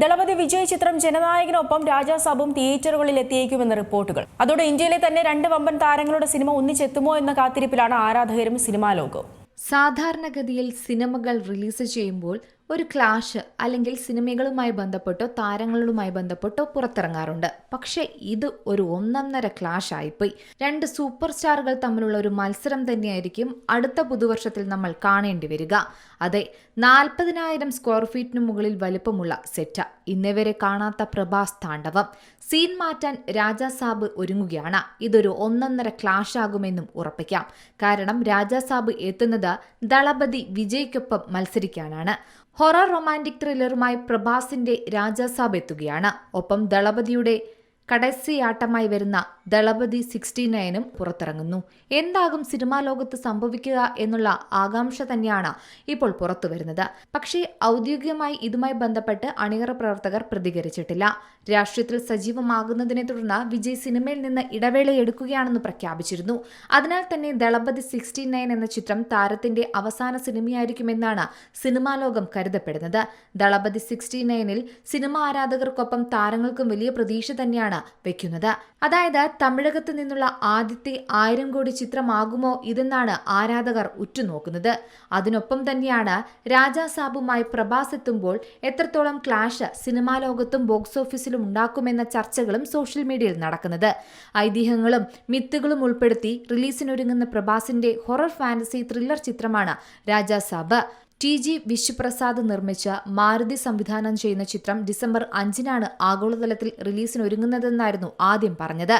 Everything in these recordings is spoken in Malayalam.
ദളപതി വിജയ് ചിത്രം ജനനായകനൊപ്പം രാജാസാബും തിയേറ്ററുകളിൽ എത്തിയേക്കുമെന്ന് റിപ്പോർട്ടുകൾ. അതോടെ ഇന്ത്യയിലെ തന്നെ രണ്ട് വമ്പൻ താരങ്ങളുടെ സിനിമ ഒന്നിച്ചെത്തുമോ എന്ന കാത്തിരിപ്പിലാണ് ആരാധകരും സിനിമാ ലോകവും. സാധാരണഗതിയിൽ സിനിമകൾ റിലീസ് ചെയ്യുമ്പോൾ ഒരു ക്ലാഷ് അല്ലെങ്കിൽ സിനിമകളുമായി ബന്ധപ്പെട്ടോ താരങ്ങളുമായി ബന്ധപ്പെട്ടോ പുറത്തിറങ്ങാറുണ്ട്. പക്ഷേ ഇത് ഒരു ഒന്നൊന്നര ക്ലാഷ് ആയിപ്പോയി. രണ്ട് സൂപ്പർ സ്റ്റാറുകൾ തമ്മിലുള്ള ഒരു മത്സരം തന്നെയായിരിക്കും അടുത്ത പുതുവർഷത്തിൽ നമ്മൾ കാണേണ്ടി വരിക. അതെ നാൽപ്പതിനായിരം സ്ക്വയർ ഫീറ്റിന് മുകളിൽ വലുപ്പമുള്ള സെറ്റ. ഇന്നേവരെ കാണാത്ത പ്രഭാസ് താണ്ഡവം. സീൻ മാറ്റാൻ രാജാസാബ് ഒരുങ്ങുകയാണ്. ഇതൊരു ഒന്നൊന്നര ക്ലാഷ് ആകുമെന്നും ഉറപ്പിക്കാം. കാരണം രാജാസാബ് എത്തുന്നത് ദളപതി വിജയ്ക്കൊപ്പം മത്സരിക്കാനാണ്. ഹൊറർ റൊമാന്റിക് ത്രില്ലറുമായി പ്രഭാസിന്റെ രാജാസാബ് എത്തുകയാണ്. ഒപ്പം ദളപതിയുടെ കടസിയാട്ടമായി വരുന്ന ദളപതി സിക്സ്റ്റി നയനും പുറത്തിറങ്ങുന്നു. എന്താകും സിനിമാ ലോകത്ത് സംഭവിക്കുക എന്നുള്ള ആകാംക്ഷ തന്നെയാണ് ഇപ്പോൾ പുറത്തു വരുന്നത് പക്ഷേ ഔദ്യോഗികമായി ഇതുമായി ബന്ധപ്പെട്ട് അണിയറ പ്രവർത്തകർ പ്രതികരിച്ചിട്ടില്ല. രാഷ്ട്രീയത്തിൽ സജീവമാകുന്നതിനെ തുടർന്ന് വിജയ് സിനിമയിൽ നിന്ന് ഇടവേള എടുക്കുകയാണെന്ന് പ്രഖ്യാപിച്ചിരുന്നു. അതിനാൽ തന്നെ ദളപതി സിക്സ്റ്റി നയൻ എന്ന ചിത്രം താരത്തിന്റെ അവസാന സിനിമയായിരിക്കുമെന്നാണ് സിനിമാ ലോകം കരുതപ്പെടുന്നത്. ദളപതി സിക്സ്റ്റി നയനിൽ സിനിമാ ആരാധകർക്കൊപ്പം താരങ്ങൾക്കും വലിയ പ്രതീക്ഷ തന്നെയാണ് വെക്കുന്നത്. അതായത് തമിഴകത്ത് നിന്നുള്ള ആദ്യത്തെ ആയിരം കോടി ചിത്രമാകുമോ ഇതെന്നാണ് ആരാധകർ ഉറ്റുനോക്കുന്നത്. അതിനൊപ്പം തന്നെയാണ് രാജാസാബുമായി പ്രഭാസ് എത്തുമ്പോൾ എത്രത്തോളം ക്ലാഷ് സിനിമാ ലോകത്തും ബോക്സ് ഓഫീസിലും ഉണ്ടാക്കുമെന്ന ചർച്ചകളും സോഷ്യൽ മീഡിയയിൽ നടക്കുന്നത്. ഐതിഹ്യങ്ങളും മിത്തുകളും ഉൾപ്പെടുത്തി റിലീസിനൊരുങ്ങുന്ന പ്രഭാസിന്റെ ഹൊറർ ഫാന്റസി ത്രില്ലർ ചിത്രമാണ് രാജാസാബ് ടി ജി വിശ്വപ്രസാദ് നിർമ്മിച്ച മാരുതി സംവിധാനം ചെയ്യുന്ന ചിത്രം ഡിസംബർ അഞ്ചിനാണ് ആഗോളതലത്തിൽ റിലീസിനൊരുങ്ങുന്നതെന്നായിരുന്നു ആദ്യം പറഞ്ഞത്.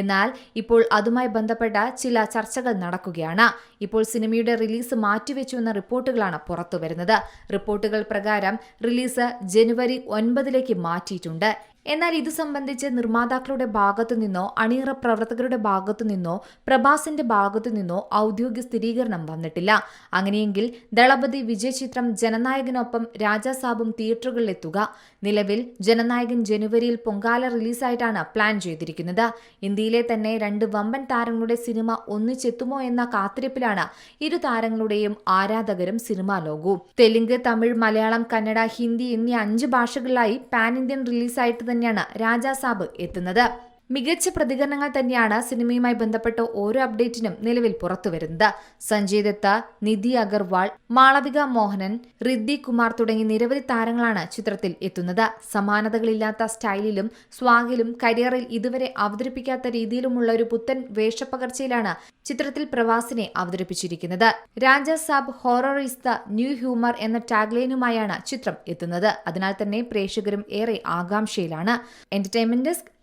എന്നാൽ ഇപ്പോൾ അതുമായി ബന്ധപ്പെട്ട ചില ചർച്ചകൾ നടക്കുകയാണ്. ഇപ്പോൾ സിനിമയുടെ റിലീസ് മാറ്റിവെച്ചുവെന്ന റിപ്പോർട്ടുകളാണ് പുറത്തുവരുന്നത്. റിപ്പോർട്ടുകൾ പ്രകാരം റിലീസ് ജനുവരി ഒൻപതിലേക്ക് മാറ്റിയിട്ടുണ്ട്. എന്നാൽ ഇത് സംബന്ധിച്ച് നിർമ്മാതാക്കളുടെ ഭാഗത്തു നിന്നോ അണിയറ പ്രവർത്തകരുടെ ഭാഗത്തുനിന്നോ പ്രഭാസിന്റെ ഭാഗത്തുനിന്നോ ഔദ്യോഗിക സ്ഥിരീകരണം വന്നിട്ടില്ല. അങ്ങനെയെങ്കിൽ ദളപതി വിജയ് ചിത്രം ജനനായകനൊപ്പം രാജാസാബും തിയേറ്ററുകളിലെത്തുക നിലവിൽ ജനനായകൻ ജനുവരിയിൽ പൊങ്കാല റിലീസായിട്ടാണ് പ്ലാൻ ചെയ്തിരിക്കുന്നത്. ഇന്ത്യയിലെ തന്നെ രണ്ട് വമ്പൻ താരങ്ങളുടെ സിനിമ ഒന്നിച്ചെത്തുമോ എന്ന കാത്തിരിപ്പിലാണ് ഇരു താരങ്ങളുടെയും ആരാധകരും സിനിമാ ലോകവും. തെലുങ്ക് തമിഴ് മലയാളം കന്നഡ ഹിന്ദി എന്നീ അഞ്ച് ഭാഷകളിലായി പാൻ ഇന്ത്യൻ റിലീസായിട്ട് തന്നെയാണ് രാജാസാബ് എത്തുന്നത് മികച്ച പ്രതികരണങ്ങൾ തന്നെയാണ് സിനിമയുമായി ബന്ധപ്പെട്ട ഓരോ അപ്ഡേറ്റിനും നിലവിൽ പുറത്തുവരുന്നത്. സഞ്ജയ് ദത്ത നിധി അഗർവാൾ മാളവിക മോഹനൻ റിദ്ധി കുമാർ തുടങ്ങി നിരവധി താരങ്ങളാണ് ചിത്രത്തിൽ എത്തുന്നത്. സമാനതകളില്ലാത്ത സ്റ്റൈലിലും സ്വാഗിലും കരിയറിൽ ഇതുവരെ അവതരിപ്പിക്കാത്ത രീതിയിലുമുള്ള ഒരു പുത്തൻ വേഷപ്പകർച്ചയിലാണ് ചിത്രത്തിൽ പ്രവാസിനെ അവതരിപ്പിച്ചിരിക്കുന്നത്. Raja Saab horror is the new humour എന്ന ടാഗ്ലൈനുമായാണ് ചിത്രം എത്തുന്നത്. അതിനാൽ തന്നെ പ്രേക്ഷകരും ഏറെ ആകാംക്ഷയിലാണ്. Entertainment desk